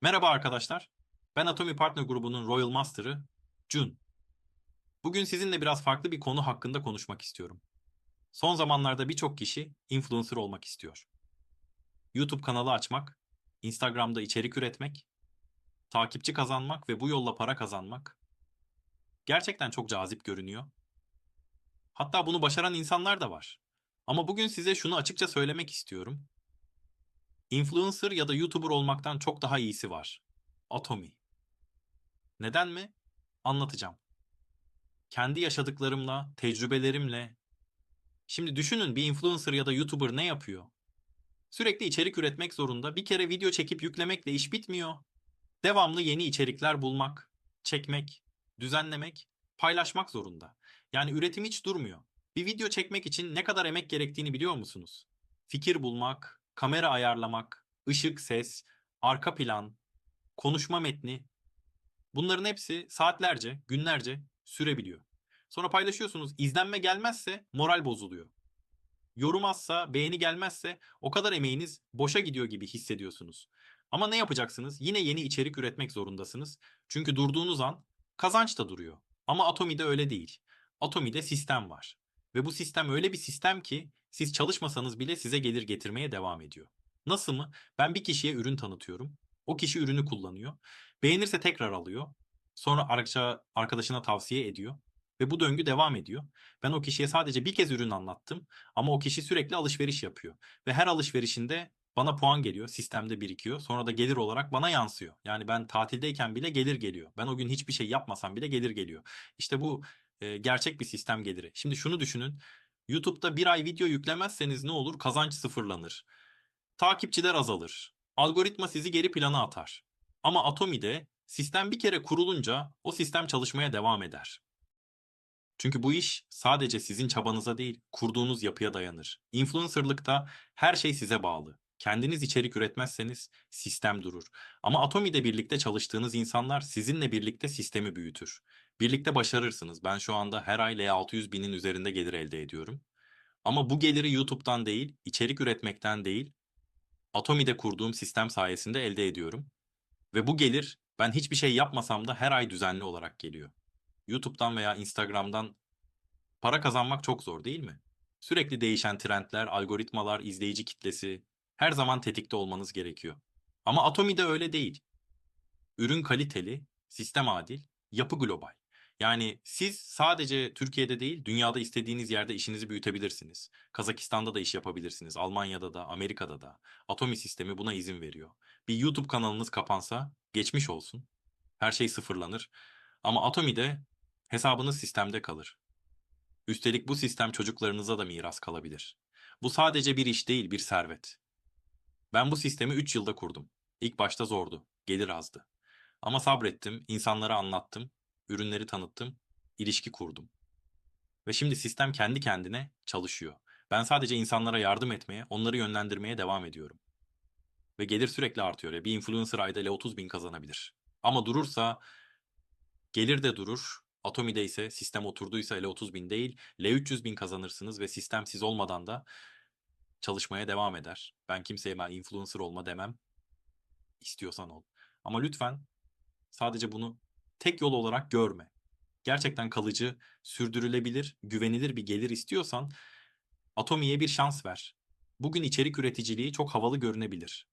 Merhaba arkadaşlar. Ben Atomi Partner grubunun Royal Master'ı Jun. Bugün sizinle biraz farklı bir konu hakkında konuşmak istiyorum. Son zamanlarda birçok kişi influencer olmak istiyor. YouTube kanalı açmak, Instagram'da içerik üretmek, takipçi kazanmak ve bu yolla para kazanmak gerçekten çok cazip görünüyor. Hatta bunu başaran insanlar da var. Ama bugün size şunu açıkça söylemek istiyorum. Influencer ya da YouTuber olmaktan çok daha iyisi var. Atomi. Neden mi? Anlatacağım. Kendi yaşadıklarımla, tecrübelerimle. Şimdi düşünün bir influencer ya da YouTuber ne yapıyor? Sürekli içerik üretmek zorunda. Bir kere video çekip yüklemekle iş bitmiyor. Devamlı yeni içerikler bulmak, çekmek, düzenlemek, paylaşmak zorunda. Yani üretim hiç durmuyor. Bir video çekmek için ne kadar emek gerektiğini biliyor musunuz? Fikir bulmak, kamera ayarlamak, ışık, ses, arka plan, konuşma metni. Bunların hepsi saatlerce, günlerce sürebiliyor. Sonra paylaşıyorsunuz. İzlenme gelmezse moral bozuluyor. Yorum azsa, beğeni gelmezse o kadar emeğiniz boşa gidiyor gibi hissediyorsunuz. Ama ne yapacaksınız? Yine yeni içerik üretmek zorundasınız. Çünkü durduğunuz an kazanç da duruyor. Ama Atomi'de öyle değil. Atomi'de sistem var. Ve bu sistem öyle bir sistem ki siz çalışmasanız bile size gelir getirmeye devam ediyor. Nasıl mı? Ben bir kişiye ürün tanıtıyorum. O kişi ürünü kullanıyor. Beğenirse tekrar alıyor. Sonra arkadaşına tavsiye ediyor. Ve bu döngü devam ediyor. Ben o kişiye sadece bir kez ürün anlattım. Ama o kişi sürekli alışveriş yapıyor. Ve her alışverişinde bana puan geliyor, sistemde birikiyor. Sonra da gelir olarak bana yansıyor. Yani ben tatildeyken bile gelir geliyor. Ben o gün hiçbir şey yapmasam bile gelir geliyor. İşte bu e, gerçek bir sistem geliri. Şimdi şunu düşünün. YouTube'da bir ay video yüklemezseniz ne olur? Kazanç sıfırlanır. Takipçiler azalır. Algoritma sizi geri plana atar. Ama Atomi'de sistem bir kere kurulunca o sistem çalışmaya devam eder. Çünkü bu iş sadece sizin çabanıza değil, kurduğunuz yapıya dayanır. Influencerlıkta her şey size bağlı. Kendiniz içerik üretmezseniz sistem durur. Ama Atomi'de birlikte çalıştığınız insanlar sizinle birlikte sistemi büyütür. Birlikte başarırsınız. Ben şu anda her ay L600 binin üzerinde gelir elde ediyorum. Ama bu geliri YouTube'dan değil, içerik üretmekten değil, Atomi'de kurduğum sistem sayesinde elde ediyorum. Ve bu gelir ben hiçbir şey yapmasam da her ay düzenli olarak geliyor. YouTube'dan veya Instagram'dan para kazanmak çok zor değil mi? Sürekli değişen trendler, algoritmalar, izleyici kitlesi her zaman tetikte olmanız gerekiyor. Ama Atomi'de öyle değil. Ürün kaliteli, sistem adil, yapı global. Yani siz sadece Türkiye'de değil, dünyada istediğiniz yerde işinizi büyütebilirsiniz. Kazakistan'da da iş yapabilirsiniz, Almanya'da da, Amerika'da da. Atomi sistemi buna izin veriyor. Bir YouTube kanalınız kapansa geçmiş olsun. Her şey sıfırlanır. Ama Atomi'de hesabınız sistemde kalır. Üstelik bu sistem çocuklarınıza da miras kalabilir. Bu sadece bir iş değil, bir servet. Ben bu sistemi 3 yılda kurdum. İlk başta zordu, gelir azdı. Ama sabrettim, insanlara anlattım, ürünleri tanıttım, ilişki kurdum. Ve şimdi sistem kendi kendine çalışıyor. Ben sadece insanlara yardım etmeye, onları yönlendirmeye devam ediyorum. Ve gelir sürekli artıyor. Bir influencer ayda L30 bin kazanabilir. Ama durursa gelir de durur. Atomi'de ise sistem oturduysa L30 bin değil L300 bin kazanırsınız ve sistem siz olmadan da çalışmaya devam eder. Ben kimseye ben influencer olma demem. İstiyorsan ol. Ama lütfen sadece bunu tek yol olarak görme. Gerçekten kalıcı, sürdürülebilir, güvenilir bir gelir istiyorsan Atomi'ye bir şans ver. Bugün içerik üreticiliği çok havalı görünebilir.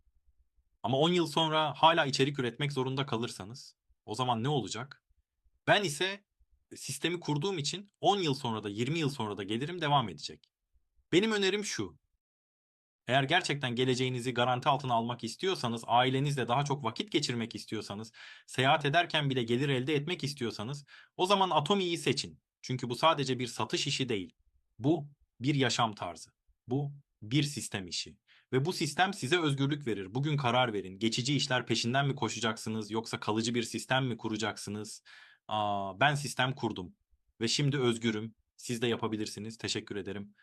Ama 10 yıl sonra hala içerik üretmek zorunda kalırsanız o zaman ne olacak? Ben ise sistemi kurduğum için 10 yıl sonra da 20 yıl sonra da gelirim devam edecek. Benim önerim şu. Eğer gerçekten geleceğinizi garanti altına almak istiyorsanız, ailenizle daha çok vakit geçirmek istiyorsanız, seyahat ederken bile gelir elde etmek istiyorsanız, o zaman Atomi'yi seçin. Çünkü bu sadece bir satış işi değil. Bu bir yaşam tarzı. Bu bir sistem işi. Ve bu sistem size özgürlük verir. Bugün karar verin. Geçici işler peşinden mi koşacaksınız yoksa kalıcı bir sistem mi kuracaksınız? Aa, ben sistem kurdum ve şimdi özgürüm. Siz de yapabilirsiniz. Teşekkür ederim.